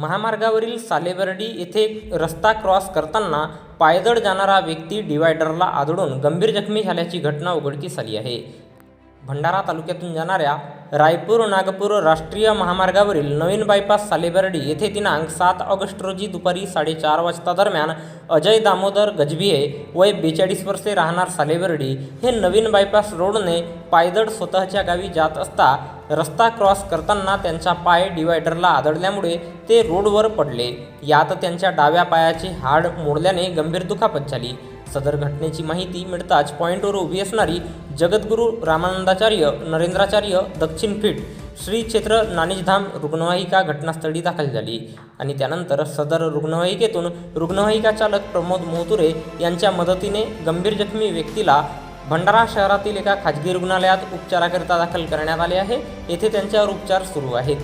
महामार्गावरील सालेबर्डी येथे रस्ता क्रॉस करताना पायदळ जाणारा व्यक्ती डिवायडरला आदळून गंभीर जखमी झाल्याची घटना उघडकीस आली आहे. भंडारा तालुक्यातून जाणाऱ्या रायपूर नागपूर राष्ट्रीय महामार्गावरील नवीन बायपास सालेबर्डी येथे दिनांक सात ऑगस्ट रोजी दुपारी साडेचार वाजता दरम्यान अजय दामोदर गजबिये वय बेचाळीस वर्षे राहणार सालेबर्डी हे नवीन बायपास रोडने पायदळ स्वतःच्या गावी जात असता रस्ता क्रॉस करताना त्यांचा पाय डिवायडरला आदळल्यामुळे ते रोडवर पडले. यात त्यांच्या डाव्या पायाचे हाड मोडल्याने गंभीर दुखापत झाली. सदर घटनेची माहिती मिळताच पॉईंटवर उभी असणारी जगद्गुरू रामानंदाचार्य नरेंद्राचार्य दक्षिण पीठ श्री क्षेत्र नाणेजधाम रुग्णवाहिका घटनास्थळी दाखल झाली. आणि त्यानंतर सदर रुग्णवाहिकेतून रुग्णवाहिका चालक प्रमोद मोतुरे यांच्या मदतीने गंभीर जखमी व्यक्तीला भंडारा शहरातील एका खाजगी रुग्णालयात उपचाराकरिता दाखल करण्यात आले आहे. येथे त्यांच्यावर उपचार सुरू आहेत.